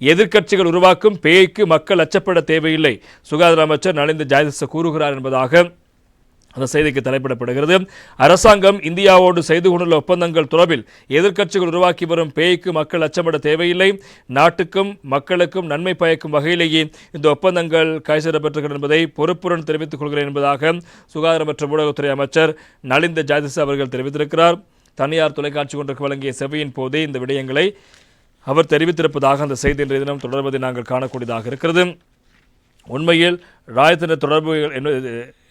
எதிர்க்கட்சிகள் உருவாக்கும் பேய்க்கு மக்கள் அச்சப்பட தேவையில்லை. சுகாதார அமைச்சர் நலிந்த ஜாயதிச கூறுகிறார் என்பதாக அந்த செய்திக்கு தலைப்பிடப்படுகிறது. அரசாங்கம் இந்தியாவோடு செய்து கொண்டுள்ள ஒப்பந்தங்கள் தொடர்பில் எதிர்க்கட்சிகள் உருவாக்கி வரும் பேய்க்கு மக்கள் அச்சப்பட தேவையில்லை. நாட்டுக்கும் மக்களுக்கும் நன்மை பயக்கும் வகையிலேயே இந்த ஒப்பந்தங்கள் கைசெறப்பட்டிருக்கிறது என்பதை பொறுப்புடன் தெரிவித்துக் கொள்கிறேன் என்பதாக சுகாதார மற்றும் ஊடகத்துறை அமைச்சர் நலிந்த ஜாதிசா அவர்கள் தெரிவித்திருக்கிறார். தனியார் தொலைக்காட்சி ஒன்றுக்கு வழங்கிய செவையின் போதே இந்த விடயங்களை அவர் தெரிவித்திருப்பதாக அந்த செய்தி இன்றைய தினம் தொடர்வதை நாங்கள் காணக்கூடியதாக இருக்கிறது. உண்மையில் ராயத்தின தொடர்பு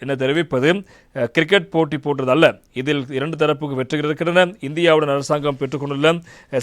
என தெரிவிப்பது கிரிக்கெட் போட்டி போன்றதல்ல. இதில் இரண்டு தரப்புக்கு வெற்றிகள் இருக்கின்றன இந்தியாவுடன் அரசாங்கம் பெற்றுக்கொண்டுள்ள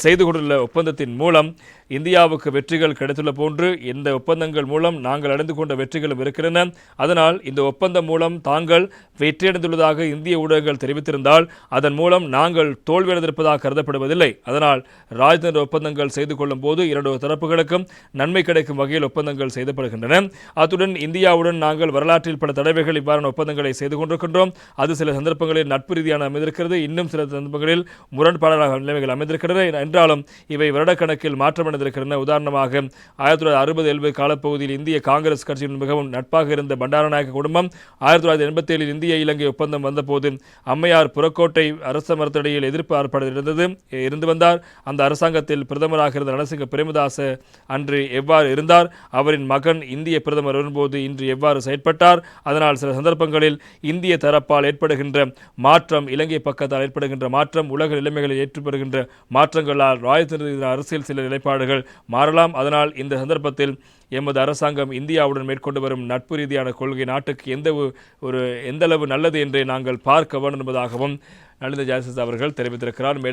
செய்து கொண்டுள்ள ஒப்பந்தத்தின் மூலம் இந்தியாவுக்கு வெற்றிகள் கிடைத்துள்ள போன்று இந்த ஒப்பந்தங்கள் மூலம் நாங்கள் அடைந்து கொண்ட வெற்றிகளும் இருக்கின்றன. அதனால் இந்த ஒப்பந்தம் மூலம் தாங்கள் வெற்றியடைந்துள்ளதாக இந்திய ஊடகங்கள் தெரிவித்திருந்தால் அதன் மூலம் நாங்கள் தோல்வியடைந்திருப்பதாக கருதப்படுவதில்லை. அதனால் ராஜதந்திர ஒப்பந்தங்கள் செய்து கொள்ளும் போது இரண்டு தரப்புகளுக்கும் நன்மை கிடைக்கும் வகையில் ஒப்பந்தங்கள் செய்யப்படுகின்றன அத்துடன் இந்தியாவுடன் நாங்கள் வரலாற்றில் பல தடவைகள் இவ்வாறான ஒப்பந்தங்களை செய்து கொண்டிருக்கின்றோம். அது சில சந்தர்ப்பங்களில் நட்பு ரீதியான அமைந்திருக்கிறது. இன்னும் சில சந்தர்ப்பங்களில் முரண்பாடான நிலைமைகள் அமைந்திருக்கிறது என்றாலும் இவை வருடக்கணக்கில் மாற்றமடைந்திருக்கின்றன. உதாரணமாக ஆயிரத்தி தொள்ளாயிரத்தி அறுபது எழுபது காலப்பகுதியில் இந்திய காங்கிரஸ் கட்சியின் மிகவும் நட்பாக இருந்த பண்டாரநாயக குடும்பம் ஆயிரத்தி தொள்ளாயிரத்தி எண்பத்தி ஏழில் இந்திய இலங்கை ஒப்பந்தம் வந்தபோது அம்மையார் புறக்கோட்டை அரச மரத்தடியில் எதிர்ப்பு ஆர்ப்பாடு இருந்தது இருந்து வந்தார். அந்த அரசாங்கத்தில் பிரதமராக இருந்த நரசிங்க பிரேமதாச அன்று எவ்வாறு இருந்தார்? அவரின் மகன் இந்திய பிரதமர் வரும்போது இன்று எவ்வாறு செயற்பட்டார்? அதனால் சில சந்தர்ப்ப சந்தர்ப்பங்களில் இந்திய தரப்பால் ஏற்படுகின்ற மாற்றம் இலங்கை பக்கத்தால் ஏற்படுகின்ற மாற்றம் உலக நிலைமைகளில் ஏற்படுகின்ற மாற்றங்களால் ராயத்தின அரசியல் சில நிலைப்பாடுகள் மாறலாம். அதனால் இந்த சந்தர்ப்பத்தில் எமது அரசாங்கம் இந்தியாவுடன் மேற்கொண்டு வரும் நட்பு ரீதியான கொள்கை நாட்டுக்கு எந்த ஒரு எந்தளவு நல்லது என்று நாங்கள் பார்க்க வேண்டும் என்பதாகவும் நலிந்த ஜாயசிஸ் அவர்கள் தெரிவித்திருக்கிறார்.